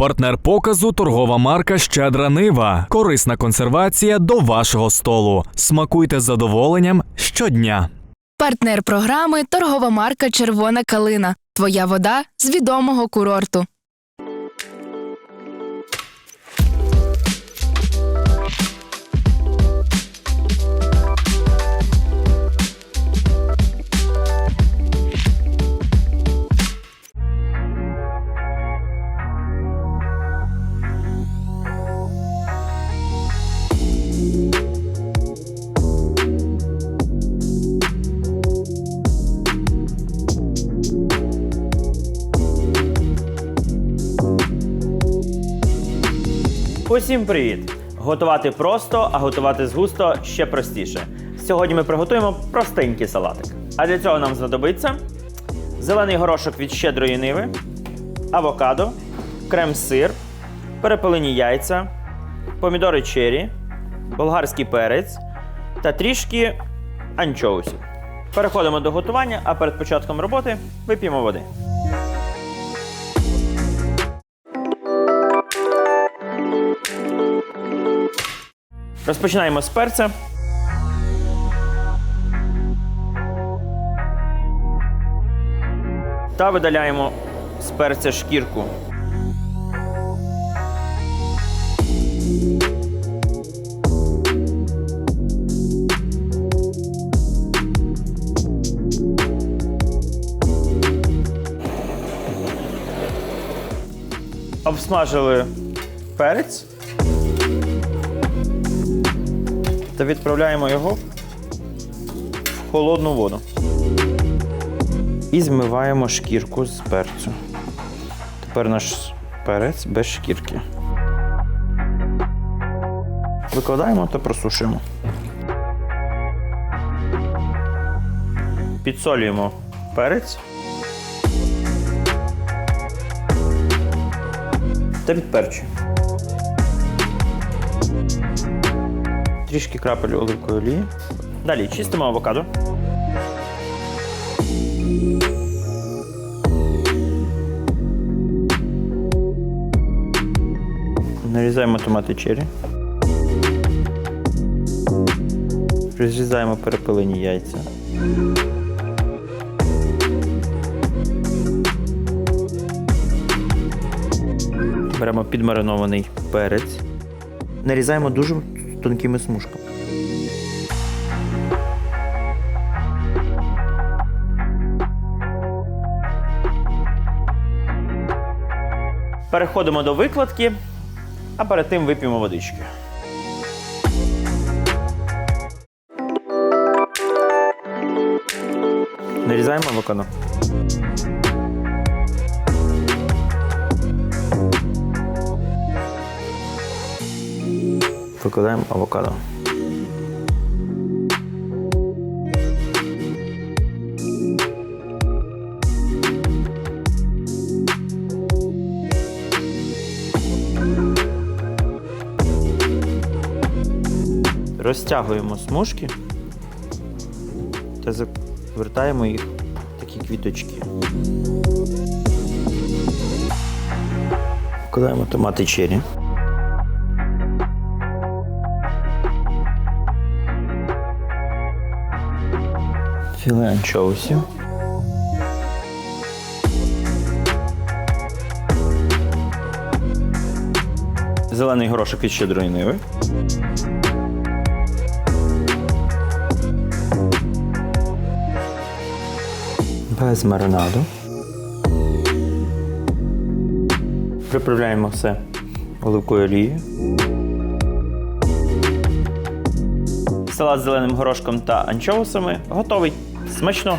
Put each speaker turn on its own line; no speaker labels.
Партнер показу торгова марка Щедра Нива. Корисна консервація до вашого столу. Смакуйте з задоволенням щодня.
Партнер програми торгова марка Червона калина. Твоя вода з відомого курорту.
Усім привіт! Готувати просто, а готувати з густо ще простіше. Сьогодні ми приготуємо простенький салатик. А для цього нам знадобиться зелений горошок від щедрої ниви, авокадо, крем-сир, перепелені яйця, помідори чері, болгарський перець та трішки анчоусів. Переходимо до готування, а перед початком роботи вип'ємо води. Розпочинаємо з перця. Та видаляємо з перця шкірку. Обсмажили перець та відправляємо його в холодну воду. І змиваємо шкірку з перцю. Тепер наш перець без шкірки. Викладаємо та просушуємо. Підсолюємо перець. Та підперчуємо. Трішки крапель оливкової олії. Далі чистимо авокадо. Нарізаємо томати чері. Розрізаємо перепилені яйця. Беремо підмаринований перець. Нарізаємо дуже тонкими смужками. Переходимо до викладки, а перед тим вип'ємо водички. Нарізаємо авокадо. Викладаємо авокадо. Розтягуємо смужки та завертаємо їх в такі квіточки. Вкладаємо томати чері. Філе анчоусів. Зелений горошок від щедрої ниви. Без маринаду. Приправляємо все оливкою олією. Салат з зеленим горошком та анчоусами готовий. Смачного!